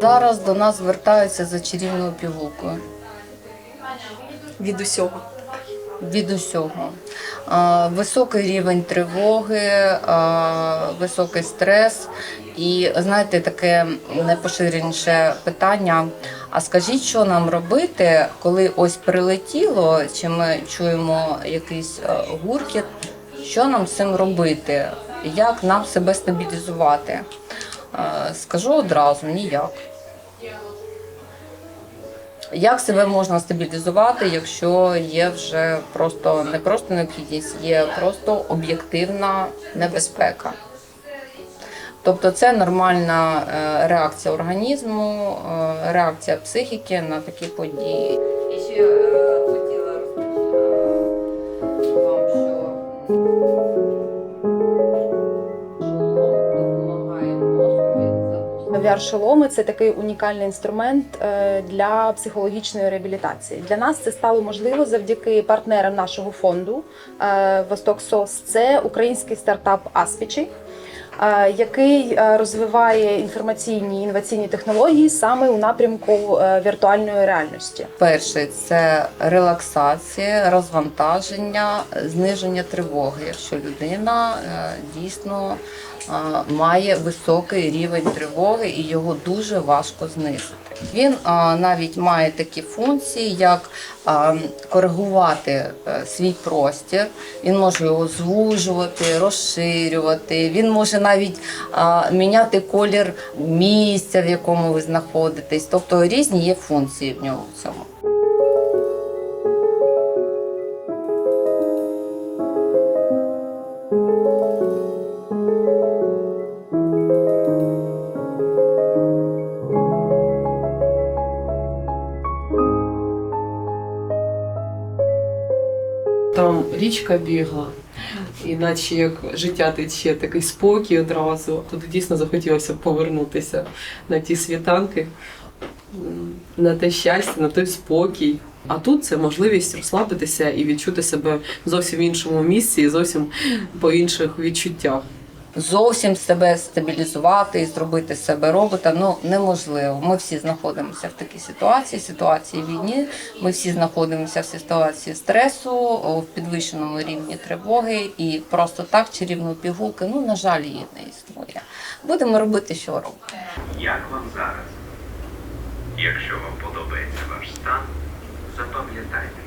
Зараз до нас звертаються за чарівною пігулкою. від усього. Від усього. Високий рівень тривоги, високий стрес. І знаєте, таке найпоширеніше питання. А скажіть, що нам робити, коли ось прилетіло, чи ми чуємо якийсь е, гуркіт? Що нам з цим робити? Як нам себе стабілізувати? Е, Скажу одразу ніяк. Як себе можна стабілізувати, якщо є вже просто не просто необхідність, є просто об'єктивна небезпека? Тобто це нормальна е, реакція організму, е, реакція психіки на такі події. І ще е, VR-шоломи це такий унікальний інструмент е, для психологічної реабілітації. Для нас це стало можливо завдяки партнерам нашого фонду е, Восток СОС. Це український стартап Аспічі. Е, Який е, розвиває інформаційні інноваційні технології саме у напрямку е, віртуальної реальності? Перше це релаксація, розвантаження, зниження тривоги, якщо людина дійсно має високий рівень тривоги і його дуже важко знизити. Він навіть має такі функції, як коригувати е, свій простір. Він може його звужувати, розширювати. Він може навіть міняти колір місця, в якому ви знаходитесь. Тобто різні є функції в нього в цьому. Там річка бігла, іначе як життя тече, такий спокій одразу. Тут дійсно захотілося повернутися на ті світанки, на те щастя, на той спокій. А тут це можливість розслабитися і відчути себе зовсім в іншому місці і зовсім по інших відчуттях. Зовсім себе стабілізувати і зробити себе робота ну неможливо. Ми всі знаходимося в такій ситуації, ситуації війни. Ми всі знаходимося в ситуації стресу, в підвищеному рівні тривоги, і просто так чарівної пігулки, ну на жаль, її не існує. Будемо робити, що робимо. Як вам зараз? Якщо вам подобається ваш стан, запам'ятайте,